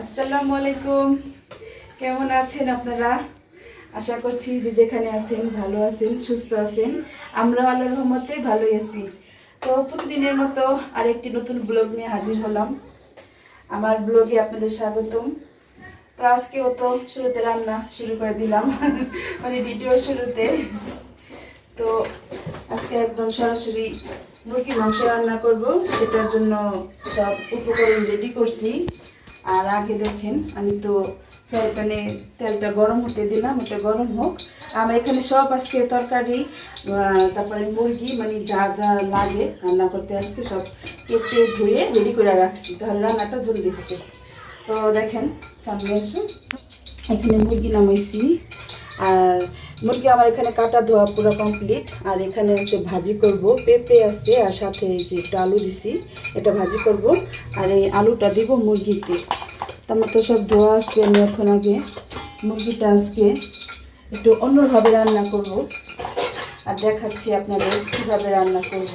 আসসালামু আলাইকুম। কেমন আছেন আপনারা? আশা করছি যে যেখানে আছেন ভালো আছেন, সুস্থ আছেন। আমরা আল্লাহর রহমতে ভালোই আছি। তো প্রতিদিনের মতো আরেকটি নতুন ব্লগ নিয়ে হাজির হলাম। আমার ব্লগে আপনাদের স্বাগতম। তো আজকেও তো শুরুতে রান্না শুরু করে দিলাম মানে ভিডিও শুরুতে। তো আজকে একদম সরাসরি মুরগি মাংস রান্না করব। সেটার জন্য সব উপকরণ রেডি করছি। আর আগে দেখেন, আমি তো ফ্রাই প্যানে তেলটা গরম হতে দিলাম, ওটা গরম হোক। আমার এখানে সব আজকে তরকারি তারপরে মুরগি মানে যা যা লাগে রান্না করতে আজকে সব কেটে ধুয়ে রেডি করে রাখছি। তাহলে রান্নাটা জলদি হবে। তো দেখেন, সামনে আসুন। এখানে মুরগি নামাইছি। আর মুরগি আমার এখানে কাটা ধোয়া পুরো কমপ্লিট আর এখানে আছে ভাজি করব। পেঁপে আছে আর সাথে যে একটু আলু দিছি, এটা ভাজি করব। আর এই আলুটা দিব মুরগিতে। আমার তো সব ধোয়া আছে, আমি এখন আগে মুরগিটা আজকে একটু অন্যভাবে রান্না করব। আর দেখাচ্ছি আপনাদের কীভাবে রান্না করব।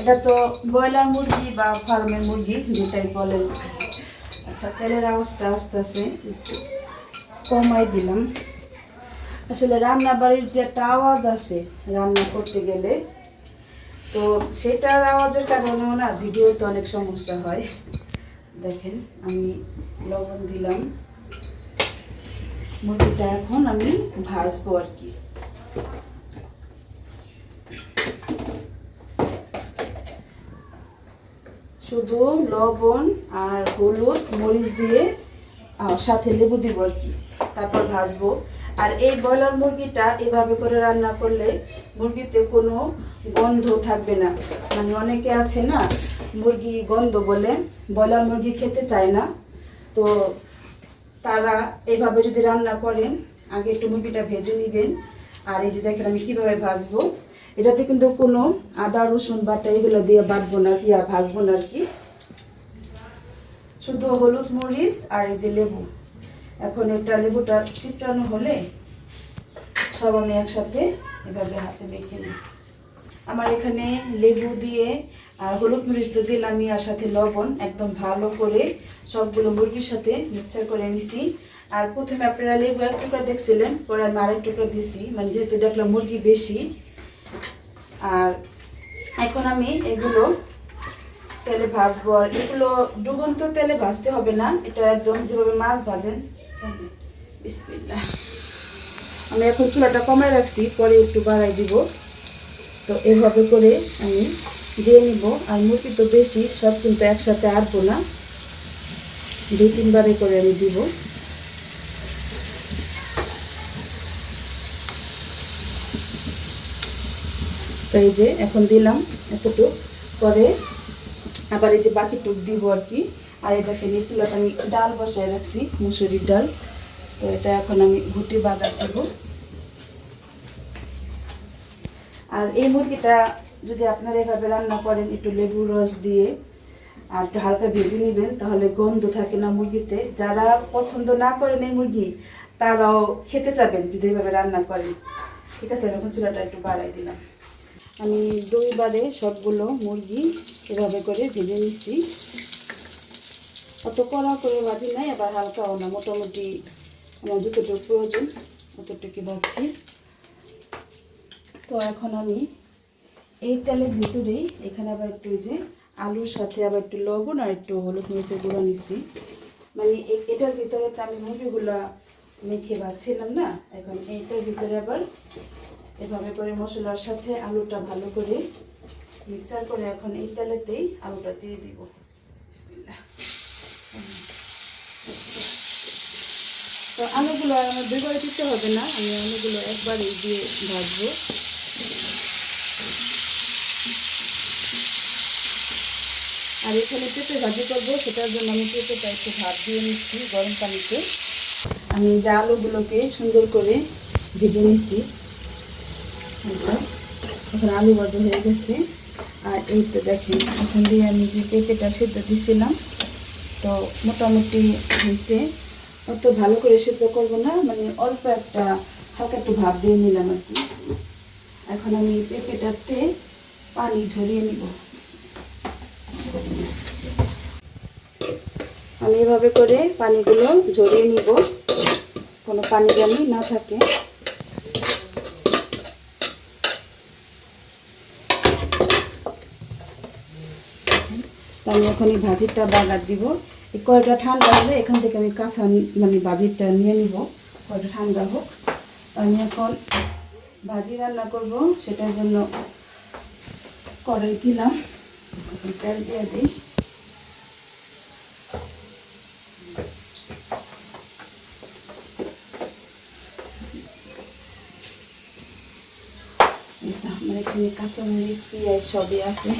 এটা তো ব্রয়লার মুরগি বা ফার্মের মুরগি, যেটাই বলেন। আচ্ছা তেলের আওয়াজটা আস্তে আস্তে একটু কমাই দিলাম। আসলে রান্না বাড়ির যে একটা আওয়াজ আসে রান্না করতে গেলে, তো সেটার আওয়াজের কারণেও না ভিডিওতে অনেক সমস্যা হয়। দেখেন, আমি লবণ দিলাম। মুরগিটা এখন আমি ভাজবো আর কি। শুধু লবণ আর হলুদ, মরিচ দিয়ে সাথে লেবু দিব আর কি। তারপর ভাজবো। আর এই ব্রয়লার মুরগিটা এভাবে করে রান্না করলে মুরগিতে কোনো গন্ধ থাকবে না। মানে অনেকে আছে না, মুরগি গন্ধ বলে, ব্রয়লার মুরগি খেতে চায় না। তো তারা এইভাবে যদি রান্না করেন, আগে একটু মুরগিটা ভেজে নেবেন। আর এই যে দেখেন আমি কীভাবে ভাজবো। এটাতে কিন্তু কোনো আদা, রসুন, বাটা এগুলো দিয়ে বাটবো না কি আর ভাজবো না আর কি। শুধু হলুদ মরিচ আর এই যে লেবু। এখন এটা লেবুটা চিত্রানো হলে সব আমি একসাথে এভাবে হাতে মেখে নিই। আমার এখানে লেবু দিয়ে আর হলুদ মরিচ তো দিলামই আর সাথে লবণ, একদম ভালো করে সবগুলো মুরগির সাথে মিক্সচার করে নিছি। আর প্রথমে আপনারা লেবু এক টুকরা দেখছিলেন, পরে আমি আরেক টুকরা দিছি মানে যেহেতু দেখলাম মুরগি বেশি। আর এখন আমি এগুলো তেলে ভাজবো, আর এগুলো ডুবন্ত তেলে ভাজতে হবে না, এটা একদম যেভাবে মাছ ভাজেন আমি এখন চুলাটা কমায় রাখছি, পরে একটু বাড়াই দিব। তো এভাবে করে আমি দিয়ে নিব। আর মুরগি তো বেশি, সব কিন্তু একসাথে আটবো না। দু তিনবারে করে আমি দিব। তো এই যে এখন দিলাম এতটুক। পরে আবার এই যে বাকি টুক দিব আর কি। আর এই দেখেন চুলাটা আমি ডাল বসায় রাখছি, মুসুরির ডাল। তো এটা এখন আমি ঘুটি বাগার দেব। আর এই মুরগিটা যদি আপনারা এভাবে রান্না করেন, একটু লেবু রস দিয়ে আর একটু হালকা ভেজে নেবেন, তাহলে গন্ধ থাকে না মুরগিতে। যারা পছন্দ না করেন এই মুরগি, তারাও খেতে চাবেন যদি এভাবে রান্না করেন। ঠিক আছে আমি এখন চুলাটা একটু বাড়াই দিলাম। আমি দুইবারে সবগুলো মুরগি এভাবে করে ভেজে নিচ্ছি অত কড়া করে ভাজি নাই, আবার হালকাও না, মোটামুটি আমার যতটুকু প্রয়োজন অতটুকু ভাজছি। তো এখন আমি এই তেলের ভিতরেই এখানে আবার একটু যে আলুর সাথে আবার একটু লবণ আর একটু হলুদ মরিচের গুঁড়ো নিচ্ছি মানে এটার ভিতরে তো আমি মুরগিগুলো মেখে ভাজছিলাম না, এখন এইটার ভিতরে আবার এভাবে করে মশলার সাথে আলুটা ভালো করে মিক্সচার করে এখন এই তেলেতেই আলুটা দিয়ে দিব। বিসমিল্লাহ। তো আলুগুলো আর আমার দুইবারে দিতে হবে না, আমি আলুগুলো একবারেই দিয়ে ভাজবো। আর এখানে পেঁপে ভাজি করব, সেটার জন্য আমি পেঁপেটা একটু ভাত দিয়ে নিচ্ছি গরম পানিতে। আমি যে আলুগুলোকে সুন্দর করে ভেজে নিচ্ছি এখন আলু ভাজা হয়ে গেছে। আর এই তো দেখেন, এখন দিয়ে আমি যে পেঁপেটা সেদ্ধ দিছিলাম, তো মোটামুটি হয়েছে। অত ভালো করে সেদ্ধ করব না মানে অল্প একটা হালকা একটু ভাব দিয়ে নিলাম আর কি। এখন আমি পেঁপেটাতে পানি ঝরিয়ে নিব। আমি এভাবে করে পানিগুলো ঝরিয়ে নিব, কোনো পানি যেন না থাকে। আমি এখন এই ভাজিটা বাগার দিব। এই কয়টা ঠান্ডা হলে এখান থেকে আমি কাঁচা মানে ভাজিটা নিয়ে নিব। কয়টা ঠান্ডা হোক। আমি এখন ভাজি রান্না করব, সেটার জন্য কড়াই দিলাম। তেল দিয়ে দিই। আমার এখানে কাঁচামরিচ পেঁয়াজ সবই আছে।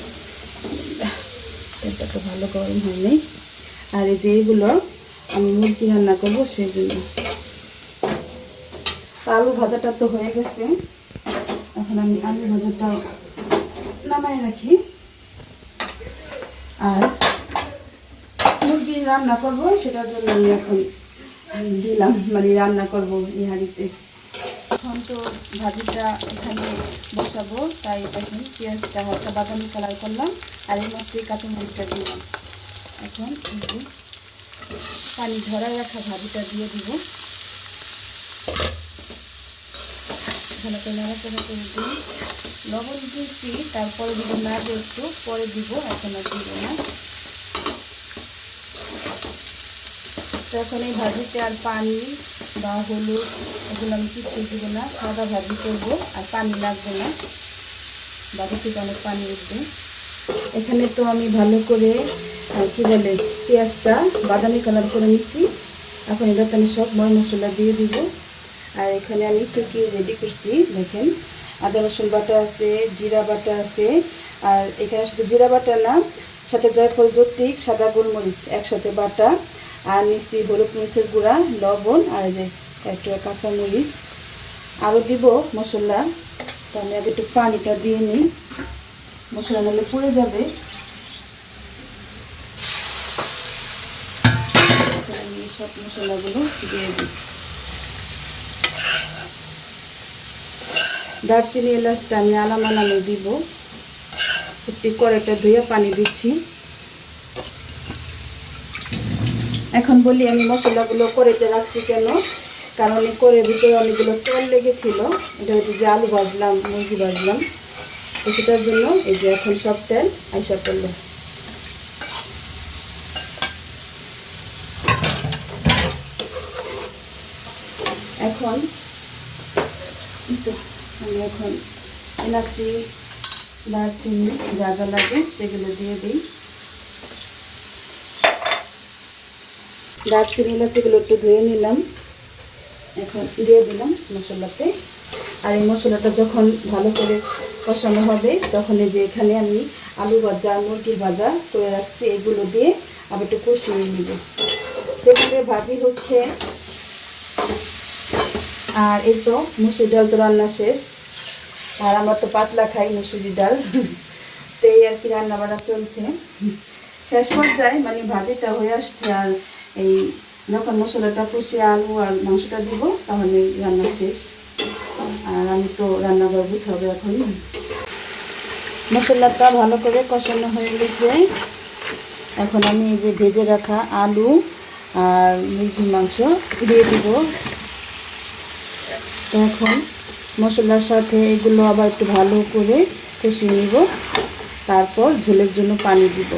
তো ভালো গরম হয়নি। আর এই যে এগুলো আমি মুরগি রান্না করব সেই জন্য। আলু ভাজাটা তো হয়ে গেছে। এখন আমি আলু ভাজাটা নামাই রাখি। আর মুরগি রান্না করব, সেটার জন্য আমি এখন দিলাম মানে রান্না করব এই হাঁড়িতে এখন তো ভাজিটা এখানে বসাবো, তাই দেখুন পেঁয়াজটা হালকা বাদামি কালার করলাম, আর এই মাত্রই কাঁচামরিচটা দিলাম। এখন পানি ধরায় রাখা ভাজিটা দিয়ে দিব। ভালো করে নাড়াচাড়া করে দিই। লবণ দিয়েছি, তারপরে দিব না যে একটু, পরে দিব, এখন আর দিব না। তো এখন এই ভাজিতে আর পানি বা হলুদ এগুলো আমি কিছুই দিব না, সাদা ভাজি করব, আর পানি লাগবে না। বাকি থেকে অনেক পানি উঠবে এখানে তো আমি ভালো করে কি বলে, পেঁয়াজটা বাদামি কালার করে নিছি। এখন এটাতে আমি সব ময় মশলা দিয়ে দিব। আর এখানে আমি কী কী রেডি করছি, দেখেন। আদা রসুন বাটা আছে, জিরা বাটা আছে। আর এখানে শুধু জিরা বাটা না, সাথে জয়ফল জটিক সাদা গোলমরিচ একসাথে বাটা। আর নিচ্ছি হলুদ মরিচের গুঁড়া, লবণ, আর যে একটা কাঁচামরিচ আরও দিব মশলা। তো আমি আগে একটু পানিটা দিয়ে নিই। মশলা নাহলে পড়ে যাবে এখন আমি এই সব মশলাগুলো দিয়ে দিই। দারচিনি এলাচটা আমি আলাম আলামে দিব। একটু কড়াইটা ধুয়ে পানি দিচ্ছি। এখন বলি আমি মশলাগুলো কড়াইতে রাখছি কেন? কারণ এই কড়াইয়ের ভিতরে অনেকগুলো তেল লেগেছিল। এটা হচ্ছে যে আলু ভাজলাম, মুরগি ভাজলাম। তো সেটার জন্য এই যে এখন সব তেল আইসা পড়ল। এখন আমি এখন এলাচি দারচিনি যা যা লাগে সেগুলো দিয়ে দিই। দারচিনি, এলাচিগুলো একটু ধুয়ে নিলাম। এখন দিয়ে দিলাম মশলাতে। আর এই মশলাটা যখন ভালো করে কষানো হবে, তখন এই যে এখানে আমি আলু ভাজা, মুরগির ভাজা করে রাখছি, এগুলো দিয়ে আবার একটু কষিয়ে নিব। ভাজি হচ্ছে। আর এই তো মুসুর ডাল তো রান্না শেষ। আর আমার তো পাতলা খাই মুসুরি ডাল। তো এই আর কি রান্না বান্না চলছে। শেষ পর্যায়ে মানে ভাজিটা হয়ে আসছে আর এই যখন মশলাটা কষিয়ে আলু আর মাংসটা দিব, তাহলে রান্না শেষ। আর আমি তো রান্নাঘর গুছাবো এখন। মশলাটা ভালো করে কষানো হয়ে গেছে। এখন আমি এই যে ভেজে রাখা আলু আর মুরগির মাংস দিয়ে দিব। এখন মশলার সাথে এগুলো আবার একটু ভালো করে কষিয়ে নিব। তারপর ঝোলের জন্য পানি দিব।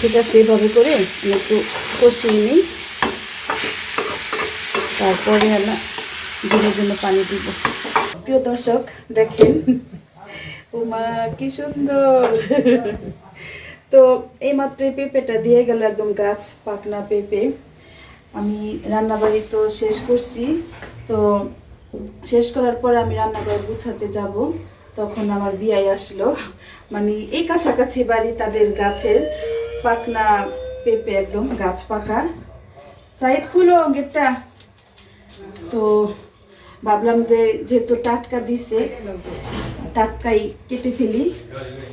ঠিক আছে, এভাবে করে একটু কষিয়ে নিই। তারপরে না ঝোলের জন্য পানি দিব। প্রিয় দর্শক, দেখেন উমা কি সুন্দর। তো এই মাত্র পেঁপেটা দিয়ে গেল একদম গাছ পাকনা পেঁপে। আমি রান্নাবাড়ি তো শেষ করছি। তো শেষ করার পর আমি রান্নাঘর গুছাতে যাব। তখন আমার বিয়াই আসলো। মানে এই কাছাকাছি বাড়ি তাদের গাছের পাকনা পেঁপে একদম গাছ পাকা। সাইদ, খুলো গেটটা। তো ভাবলাম যে যেহেতু টাটকা দিছে, টাটকাই কেটে ফেলি।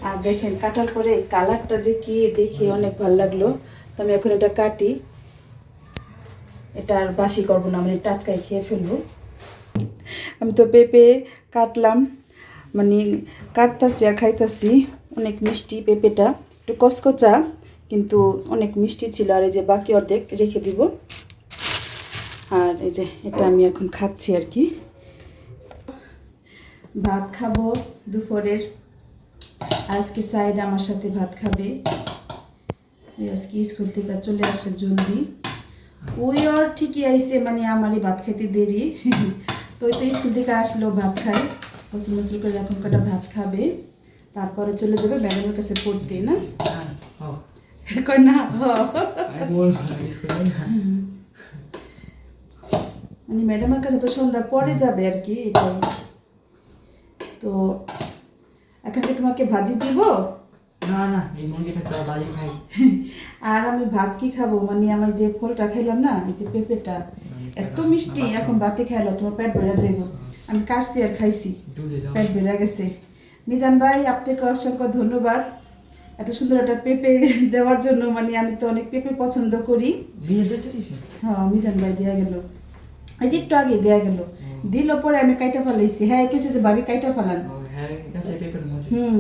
আর দেখেন, কাটার পরে কালারটা যে কি দেখে অনেক ভালো লাগল। তো আমি এখন এটা কাটি। এটা আর বাসি করব না মানে টাটকাই খেয়ে ফেলব। আমি তো পেঁপে কাটলাম মানে কাটতাছি আর খাইতাছি। অনেক মিষ্টি পেঁপেটা। একটু কচকচা, কিন্তু অনেক মিষ্টি ছিল। আর এই যে বাকি অর্ধেক রেখে দিব। আর এই যে এটা আমি এখন খাচ্ছি আর কি। ভাত খাব দুপুরের। আজকে সাইড আমার সাথে ভাত খাবে। আজকে স্কুল থেকে চলে আসে জলদি। ওই ওর ঠিকই আইসে মানে আমারই ভাত খেতে দেরি। তো ওই তো স্কুল থেকে আসলো ভাত খায়। মুসলিম মুসলিম করে এখন কটা ভাত খাবে। তারপরে চলে যাবে ম্যাডামের কাছে পড়তে না? কয় না মানে ম্যাডামের কাছে তো সন্ধ্যা পরে যাবে আর কি এটাই তো। এখন কি তোমাকে ভাজি দিব? না না এই মুরগিটা তো বাজি খাই। আর আমি ভাত কি খাব? মানে আমি যে ফলটা খাইলাম না এই যে পেঁপেটা এত মিষ্টি এখন ভাতে খাইলো তোমার পেট বেড়ে যাইব। আমি কাটছি আর খাইছি পেট বেড়ে গেছে। মিজান ভাই আপনাকে অসংখ্য ধন্যবাদ। এত সুন্দর একটা পেঁপে দেওয়ার জন্য মানে আমি তো অনেক পেঁপে পছন্দ করি। হ্যাঁ মিজান ভাই দেওয়া গেল। এই যে একটু আগে দেয়া গেল। দিল পরে আমি কাইটা ফেলাইছি। হ্যাঁ কিছু যে ভাবি কাইটা ফেলান। হ্যাঁ হুম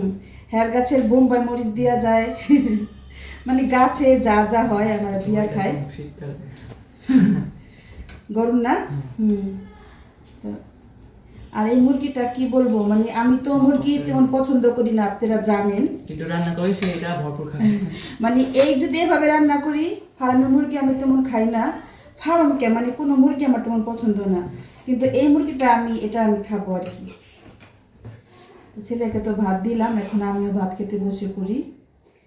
হ্যার গাছের বোম্বাই মরিচ দেওয়া যায়। মানে গাছে যা যা হয় আমরা দিয়া খাই। শীতকালে। গরম না? হুম। আর এই মুরগিটা কি বলব? মানে আমি তো মুরগি তেমন পছন্দ করি না আপনারা জানেন। কিন্তু রান্না করে সেটা ভরপুর খায়। মানে এই যদি এভাবে রান্না করি ফার্মের মুরগি আমি তেমন খাই না। ফার্মকে মানে কোনো মুরগি আমার তেমন পছন্দ না। কিন্তু এই মুরগিটা আমি এটা আমি খাব আর কি। তো ছেলেকে তো ভাত দিলাম এখন আমিও ভাত খেতে বসে পড়ি।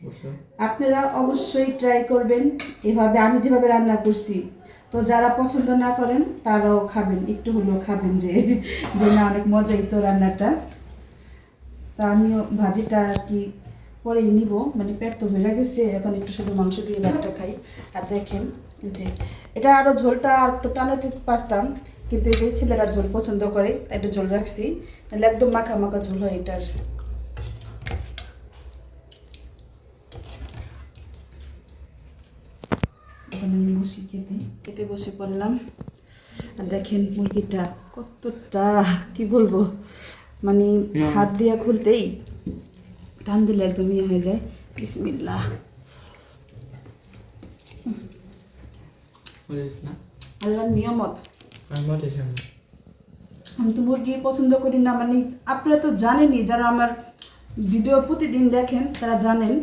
বুঝছ আপনারা অবশ্যই ট্রাই করবেন। এভাবে আমি যেভাবে রান্না করছি তো যারা পছন্দ না করেন তারাও খাবেন একটু হলেও খাবেন যে যে না অনেক মজাই তো রান্নাটা। তা আমিও ভাজিটা আর কি পরেই নিব। মানে পেট তো বেড়ে গেছে এখন একটু শুধু মাংস দিয়ে ভাতটা খাই। আর দেখেন যে এটা আরও ঝোলটা আর একটু টানাতে পারতাম কিন্তু এই যে ছেলেরা ঝোল পছন্দ করে একটু ঝোল রাখছি। তাহলে একদম মাখা মাখা ঝোল হয় এটার। এখন আমি বসি খেতে। খেতে বসে পড়লাম। আর দেখেন মুরগিটা কতটা কি বলব মানে হাত দিয়া খুলতেই টান দিলে একদম ইয়ে হয়ে যায়। বিসমিল্লাহ। বুঝিস না? আল্লাহর নিয়ামত। আমি সামনে। আমি তো মুরগি পছন্দ করি না মানে আপনারা তো জানেনই যারা আমার ভিডিও প্রতিদিন দেখেন তারা জানেন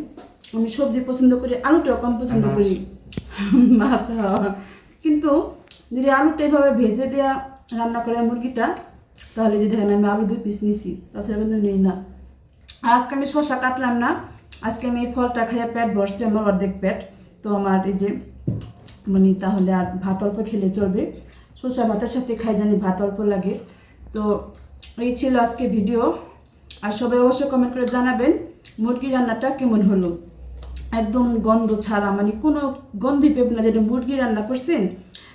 আমি সবজি পছন্দ করি আলুটাও কম পছন্দ করি। মাছ। কিন্তু যদি আলুটা এভাবে ভেজে দেওয়া রান্না করে মুরগিটা তাহলে যদি দেখেন আমি আলু দুই পিস নিছি তাছাড়া কিন্তু নেই না। আজকে আমি শশা কাটলাম না আজকে আমি এই ফলটা খাইয়া পেট ভরছে আমার অর্ধেক পেট। তো আমার এই যে মানে তাহলে আর ভাত অল্প খেলে চলবে। শসা ভাতের সাথে খাই জানি ভাত অল্প লাগে। তো এই ছিল আজকে ভিডিও। আর সবাই অবশ্যই কমেন্ট করে জানাবেন মুরগি রান্নাটা কেমন হলো? একদম গন্ধ ছাড়া মানে কোনো গন্ধই পেব না যেটা মুরগি রান্না করছেন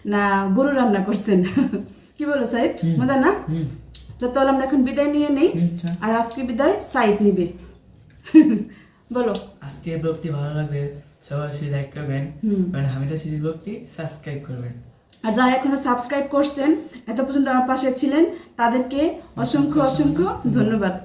না গরু রান্না করছেন। কি বলো সাইদ? মজা না? তো তাহলে আমরা এখন বিদায় নিয়ে নেই। আর আজকে বিদায় সাইড নিবে। বলো। আজকে ব্লগটি ভালো লাগবে সবাই সেই লাইক করবেন মানে হামিদা সিরিজ ব্লগটি সাবস্ক্রাইব করবেন। আর যারা এখনও সাবস্ক্রাইব করছেন এত পর্যন্ত আমার পাশে ছিলেন তাদেরকে অসংখ্য অসংখ্য ধন্যবাদ।